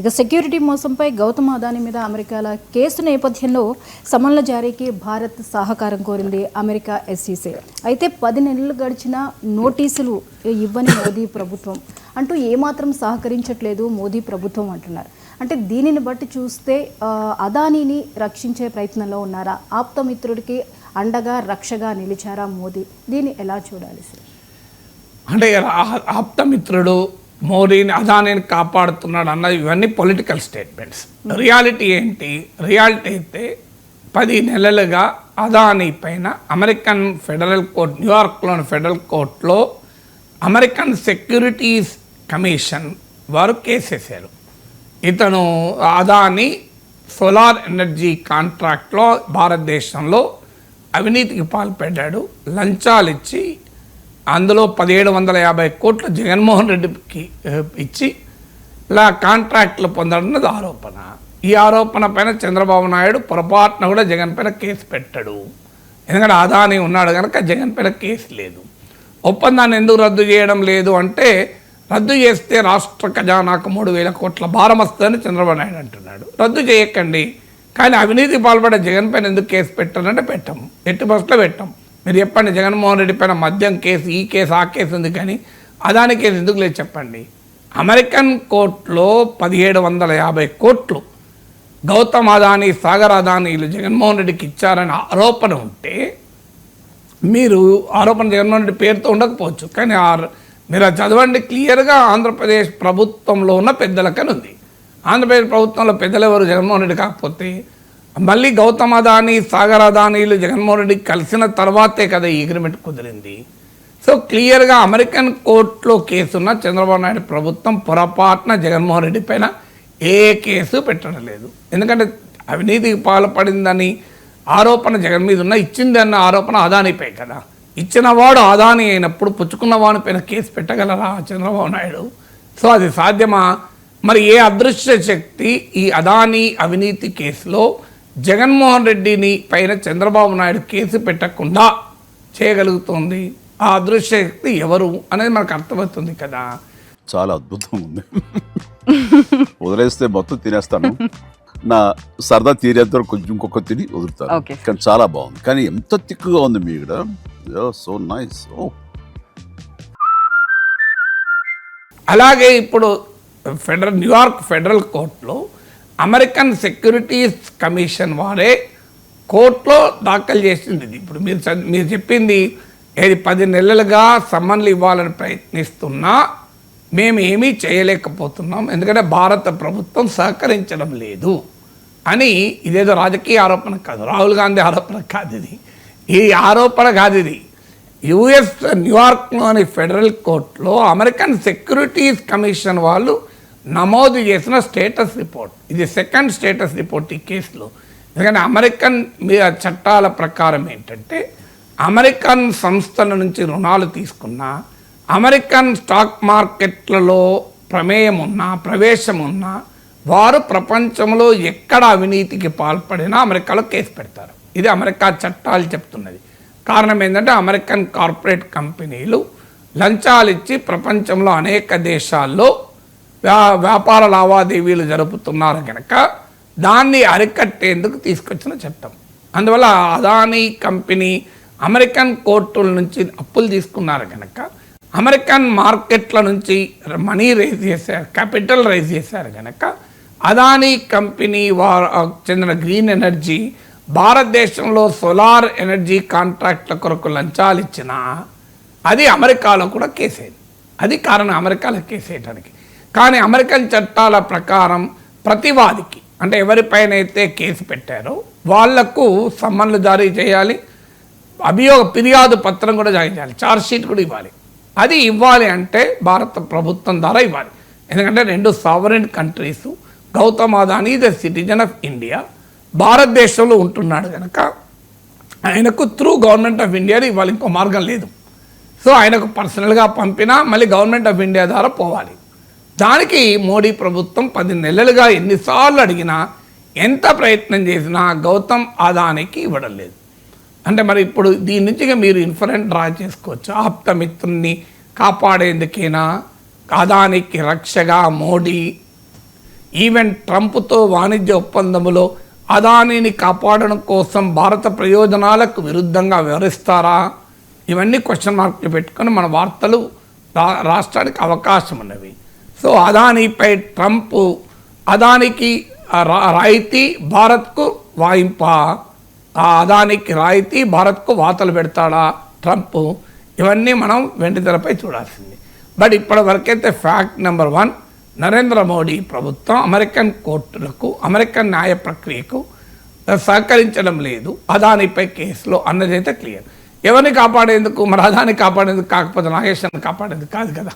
ఇక సెక్యూరిటీ మోసంపై గౌతమ్ అదాని మీద అమెరికాల కేసు నేపథ్యంలో సమన్ల జారీకి భారత్ సహకారం కోరింది అమెరికా ఎస్సీసీ అయితే పది నెలలు గడిచిన నోటీసులు ఇవ్వని మోదీ ప్రభుత్వం. అంటూ ఏమాత్రం సహకరించట్లేదు మోదీ ప్రభుత్వం అంటున్నారు. అంటే దీనిని బట్టి చూస్తే అదానీని రక్షించే ప్రయత్నంలో ఉన్నారా? ఆప్తమిత్రుడికి అండగా రక్షగా నిలిచారా మోదీ? దీన్ని ఎలా చూడాలి సార్? అంటే ఆప్తమిత్రుడు మోడీని అదానిని కాపాడుతున్నాడు అన్నది ఇవన్నీ పొలిటికల్ స్టేట్మెంట్స్ రియాలిటీ ఏంటి? రియాలిటీ అయితే పది నెలలుగా అదానీ పైన అమెరికన్ ఫెడరల్ కోర్ట్ న్యూయార్క్లోని ఫెడరల్ కోర్టులో అమెరికన్ సెక్యూరిటీస్ కమిషన్ వారు కేసేసారు ఇతను అదాని సోలార్ ఎనర్జీ కాంట్రాక్ట్లో భారతదేశంలో అవినీతికి పాల్పడ్డాడు. లంచాలు ఇచ్చి అందులో పదిహేడు వందల యాభై కోట్లు జగన్మోహన్ రెడ్డికి ఇచ్చి ఇలా కాంట్రాక్ట్లు పొందడన్నది ఆరోపణ. ఈ ఆరోపణ పైన చంద్రబాబు నాయుడు పొరపాటున కూడా జగన్ పైన కేసు పెట్టాడు. ఎందుకంటే అదాని ఉన్నాడు కనుక జగన్ పైన కేసు లేదు. ఒప్పందాన్ని ఎందుకు రద్దు చేయడం లేదు అంటే రద్దు చేస్తే రాష్ట్ర ఖజానాకు మూడు వేల కోట్ల భారం వస్తుందని చంద్రబాబు నాయుడు అంటున్నాడు. రద్దు చేయకండి. కానీ అవినీతి పాల్పడే జగన్ పైన ఎందుకు కేసు పెట్టారంటే పెట్టాము ఎట్టి బస్సులో పెట్టాము మీరు చెప్పండి జగన్మోహన్ రెడ్డి పైన మద్యం కేసు ఈ కేసు ఆ కేసు ఉంది కానీ అదాని కేసు ఎందుకు లేదు చెప్పండి? అమెరికన్ కోర్టులో పదిహేడు వందల యాభై కోట్లు గౌతమ్ అదానీ సాగర్ అదానీలు జగన్మోహన్ రెడ్డికి ఇచ్చారని ఆరోపణ ఉంటే మీరు ఆరోపణ జగన్మోహన్ రెడ్డి పేరుతో ఉండకపోవచ్చు. కానీ ఆ మీరు అది చదవండి క్లియర్గా ఆంధ్రప్రదేశ్ ప్రభుత్వంలో ఉన్న పెద్దలకని ఉంది ఆంధ్రప్రదేశ్ ప్రభుత్వంలో పెద్దలు ఎవరు జగన్మోహన్ రెడ్డి కాకపోతే మళ్ళీ గౌతమ్ అదానీ సాగర్ అదానీలు జగన్మోహన్ రెడ్డి కలిసిన తర్వాతే కదా ఈ అగ్రిమెంట్ కుదిరింది. సో క్లియర్గా అమెరికన్ కోర్టులో కేసున్న చంద్రబాబు నాయుడు ప్రభుత్వం పొరపాటున జగన్మోహన్ రెడ్డి పైన ఏ కేసు పెట్టడం లేదు ఎందుకంటే అవినీతికి పాల్పడిందని ఆరోపణ జగన్ మీద ఉన్న ఇచ్చింది అన్న ఆరోపణ అదానిపై కదా. ఇచ్చినవాడు అదాని అయినప్పుడు పుచ్చుకున్న వాడి పైన కేసు పెట్టగలరా చంద్రబాబు నాయుడు? సో అది సాధ్యమా? మరి ఏ అదృశ్య శక్తి ఈ అదానీ అవినీతి కేసులో జగన్మోహన్ రెడ్డిని పైన చంద్రబాబు నాయుడు కేసు పెట్టకుండా చేయగలుగుతోంది. ఆ అదృశ్య శక్తి ఎవరు అనేది మనకు అర్థమవుతుంది కదా. చాలా అద్భుతంగా ఉంది. వదిలేస్తే మొత్తం తినేస్తాను. నా సరదా తీరేంత వరకు కొంచెం ఇంకొక తిని వదులుతాను. Okay. కానీ చాలా బాగుంది. కానీ ఎంత తిక్కుగా ఉంది మీ ఇక్కడ. So nice. ఓ. అలాగే ఇప్పుడు ఫెడరల్ న్యూయార్క్ ఫెడరల్ కోర్టులో అమెరికన్ సెక్యూరిటీస్ కమిషన్ వారే కోర్టులో దాఖలు చేసింది ఇది. ఇప్పుడు మీరు మీరు చెప్పింది ఏది పది నెలలుగా సమ్మన్లు ఇవ్వాలని ప్రయత్నిస్తున్నా మేము ఏమీ చేయలేకపోతున్నాం. ఎందుకంటే భారత ప్రభుత్వం సహకరించడం లేదు అని ఇదేదో రాజకీయ ఆరోపణ కాదు. రాహుల్ గాంధీ ఆరోపణ కాదు ఇది. ఈ ఆరోపణ కాదు ఇది. యుఎస్ న్యూయార్క్లోని ఫెడరల్ కోర్టులో అమెరికన్ సెక్యూరిటీస్ కమిషన్ వాళ్ళు నమోదు చేసిన స్టేటస్ రిపోర్ట్. ఇది సెకండ్ స్టేటస్ రిపోర్ట్ ఈ కేసులో. ఎందుకంటే అమెరికన్ చట్టాల ప్రకారం ఏంటంటే అమెరికన్ సంస్థల నుంచి రుణాలు తీసుకున్న అమెరికన్ స్టాక్ మార్కెట్లలో ప్రమేయం ఉన్నా ప్రవేశం ఉన్నా వారు ప్రపంచంలో ఎక్కడ అవినీతికి పాల్పడినా అమెరికాలో కేసు పెడతారు. ఇది అమెరికా చట్టాలు చెప్తున్నది. కారణం ఏంటంటే అమెరికన్ కార్పొరేట్ కంపెనీలు లంచాలిచ్చి ప్రపంచంలో అనేక దేశాల్లో వ్యాపార లావాదేవీలు జరుపుతున్నారు కనుక దాన్ని అరికట్టేందుకు తీసుకొచ్చిన చట్టం. అందువల్ల అదానీ కంపెనీ అమెరికన్ కోర్టుల నుంచి అప్పులు తీసుకున్నారు కనుక అమెరికన్ మార్కెట్ల నుంచి మనీ రైజ్ చేశారు క్యాపిటల్ రైజ్ చేశారు కనుక అదానీ కంపెనీ వారు చెందిన గ్రీన్ ఎనర్జీ భారతదేశంలో సోలార్ ఎనర్జీ కాంట్రాక్ట్ల కొరకు లంచాలు ఇచ్చిన అది అమెరికాలో కూడా కేసేది. అది కారణం అమెరికాలో కేసేయడానికి కానీ అమెరికన్ చట్టాల ప్రకారం ప్రతివాదికి అంటే ఎవరిపైన అయితే కేసు పెట్టారో వాళ్ళకు సమ్మన్లు జారీ చేయాలి అభియోగ ఫిర్యాదు పత్రం కూడా జారీ చేయాలి ఛార్జ్ షీట్ కూడా ఇవ్వాలి. అది ఇవ్వాలి అంటే భారత ప్రభుత్వం ద్వారా ఇవ్వాలి. ఎందుకంటే రెండు sovereign countries Gautam Adani the citizen of India భారతదేశంలో ఉంటున్నాడు కనుక ఆయనకు త్రూ గవర్నమెంట్ ఆఫ్ ఇండియాని ఇవ్వాలి ఇంకో మార్గం లేదు. సో ఆయనకు పర్సనల్గా పంపినా మళ్ళీ గవర్నమెంట్ ఆఫ్ ఇండియా ద్వారా పోవాలి. దానికి మోడీ ప్రభుత్వం పది నెలలుగా ఎన్నిసార్లు అడిగినా ఎంత ప్రయత్నం చేసినా గౌతమ్ అదానికి ఇవ్వడం లేదు అంటే మరి ఇప్పుడు దీని నుంచి మీరు ఇన్ఫరెంట్ డ్రా చేసుకోవచ్చు? ఆప్తమిత్రుని కాపాడేందుకేనా? అదానికి రక్షగా మోడీ. ఈవెన్ ట్రంప్తో వాణిజ్య ఒప్పందములో అదానిని కాపాడడం కోసం భారత ప్రయోజనాలకు విరుద్ధంగా వ్యవహరిస్తారా? ఇవన్నీ క్వశ్చన్ మార్క్లు పెట్టుకొని మన వార్తలు రా రాష్ట్రానికి అవకాశం ఉన్నవి సో అదానిపై ట్రంప్ అదానికి రాయితీ భారత్కు వాయింప. ఆ అదానికి రాయితీ భారత్కు వాతలు పెడతాడా ట్రంప్? ఇవన్నీ మనం వెండితెరపై చూడాల్సింది. బట్ ఇప్పటి వరకైతే fact number one Narendra Modi ప్రభుత్వం అమెరికన్ కోర్టులకు అమెరికన్ న్యాయ ప్రక్రియకు సహకరించడం లేదు. అదానిపై కేసులో అన్నదైతే క్లియర్. ఎవరిని కాపాడేందుకు? మరి అదాన్ని కాపాడేందుకు కాకపోతే నాగేశ్వరిని కాపాడేందుకు కాదు కదా.